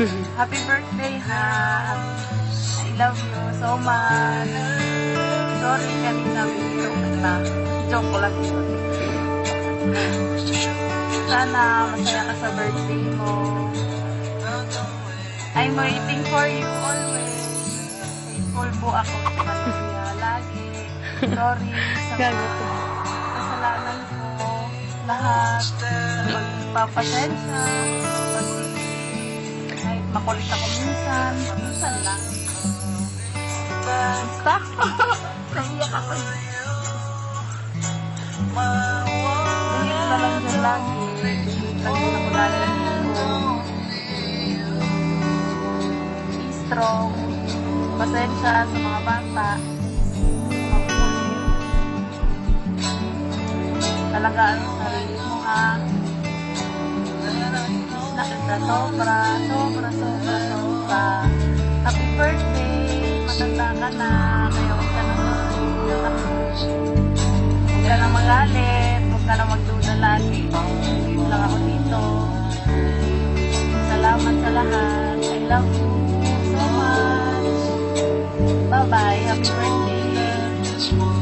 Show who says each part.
Speaker 1: Happy birthday, ha. I love you so much. Sorry, kanina video kita. Joke ko lang yun. Sana masaya ka sa birthday mo. I'm waiting for you always. Faithful po ako sa kanya lagi. Sorry sa mga kasalanan ko. Lahat sa pagpapasensya. Makulit ako minsan, minsan lang. Basta. Naiyak ako. Bihit na lang dyan lagi. Bihit lang din ako ko. Be strong. Pasensya sa mga bata. Talagaan ang sarili mo ha. Kita sobra, sobra, sobra, sobra. Happy birthday! Matanda ka na. Kaya huwag ka na Huwag ka na magalit. Huwag ka na magduda. Yun lang ako dito. Salamat sa lahat. I love you so much. Bye-bye. Happy birthday.